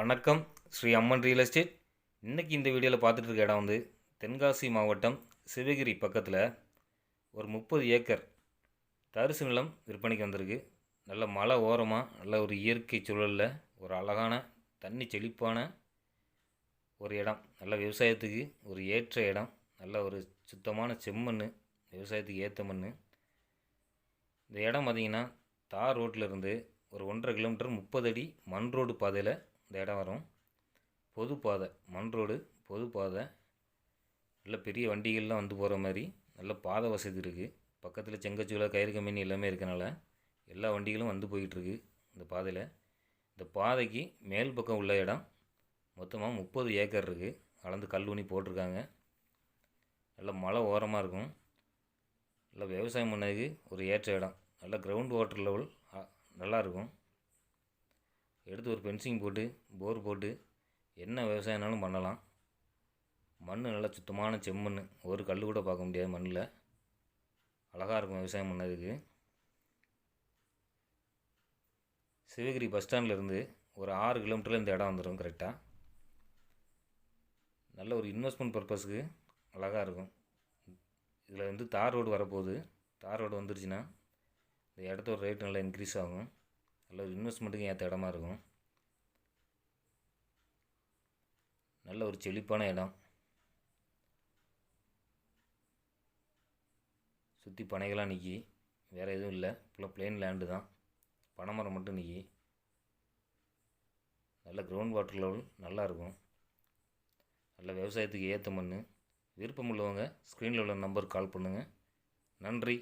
வணக்கம். ஸ்ரீ அம்மன் real estate இன்றைக்கி இந்த வீடியோவில் பார்த்துட்டு இருக்க இடம் வந்து தென்காசி மாவட்டம் சிவகிரி பக்கத்தில் ஒரு முப்பது ஏக்கர் தரிசு நிலம் விற்பனைக்கு வந்திருக்கு. நல்ல மலை ஓரமாக நல்ல ஒரு இயற்கை சூழலில் ஒரு அழகான தண்ணி செழிப்பான ஒரு இடம். நல்ல விவசாயத்துக்கு ஒரு ஏற்ற இடம். நல்ல ஒரு சுத்தமான செம்மண் விவசாயத்துக்கு ஏற்ற மண் இந்த இடம் பார்த்திங்கன்னா தார் ரோட்டில் இருந்து ஒரு ஒன்றரை கிலோமீட்டர் முப்பது அடி மண் ரோடு பாதையில் இந்த இடம் வரும். பொது பாதை மண் ரோடு பொது பாதை. நல்ல பெரிய வண்டிகள்லாம் வந்து போகிற மாதிரி நல்ல பாதை வசதி இருக்குது பக்கத்தில் செங்கச்சூளை கயிறு கம்பெனி எல்லாமே இருக்கனால எல்லா வண்டிகளும் வந்து போயிட்டுருக்கு இந்த பாதையில். இந்த பாதைக்கு மேல் பக்கம் உள்ள இடம் மொத்தமாக முப்பது ஏக்கர் இருக்குது அளந்து கல் போட்டிருக்காங்க. நல்ல மலை ஓரமாக இருக்கும். நல்லா விவசாயம் பண்ணதுக்கு ஒரு ஏற்ற இடம். நல்ல கிரவுண்ட் வாட்டர் லெவல் நல்லாயிருக்கும் எடுத்து ஒரு ஃபென்சிங் போட்டு போர் போட்டு என்ன விவசாயம்னாலும் பண்ணலாம். மண் நல்லா சுத்தமான செம்மண் ஒரு கல் கூட பார்க்க முடியாது மண்ணில். அழகாக இருக்கும் விவசாயம் பண்ணதுக்கு. சிவகிரி பஸ் ஸ்டாண்ட்லேருந்து ஒரு ஆறு கிலோமீட்டரில் இந்த இடம் வந்துடும் கரெக்டாக நல்ல ஒரு இன்வெஸ்ட்மெண்ட் பர்பஸ்க்கு அழகாக இருக்கும். இதில் வந்து தார் ரோடு வரப்போகுது. தார் ரோடு வந்துருச்சுன்னா இந்த இடத்தோட ரேட் நல்லா இன்க்ரீஸ் ஆகும். நல்ல ஒரு இன்வெஸ்ட்மெண்ட்டுக்கு ஏற்ற இடமா இருக்கும். நல்ல ஒரு செழிப்பான இடம். சுற்றி பனைகளாக நிற்கி வேறு எதுவும் இல்லை. ஃபுல்லாக பிளெயின் லேண்டு தான். பனைமரம் மட்டும் நிற்கி நல்ல கிரவுண்ட் வாட்டர் லெவல் நல்லா இருக்கும். நல்ல விவசாயத்துக்கு ஏற்ற மண் விருப்பம் உள்ளவங்க ஸ்க்ரீனில் உள்ள நம்பருக்கு கால் பண்ணுங்கள் நன்றி.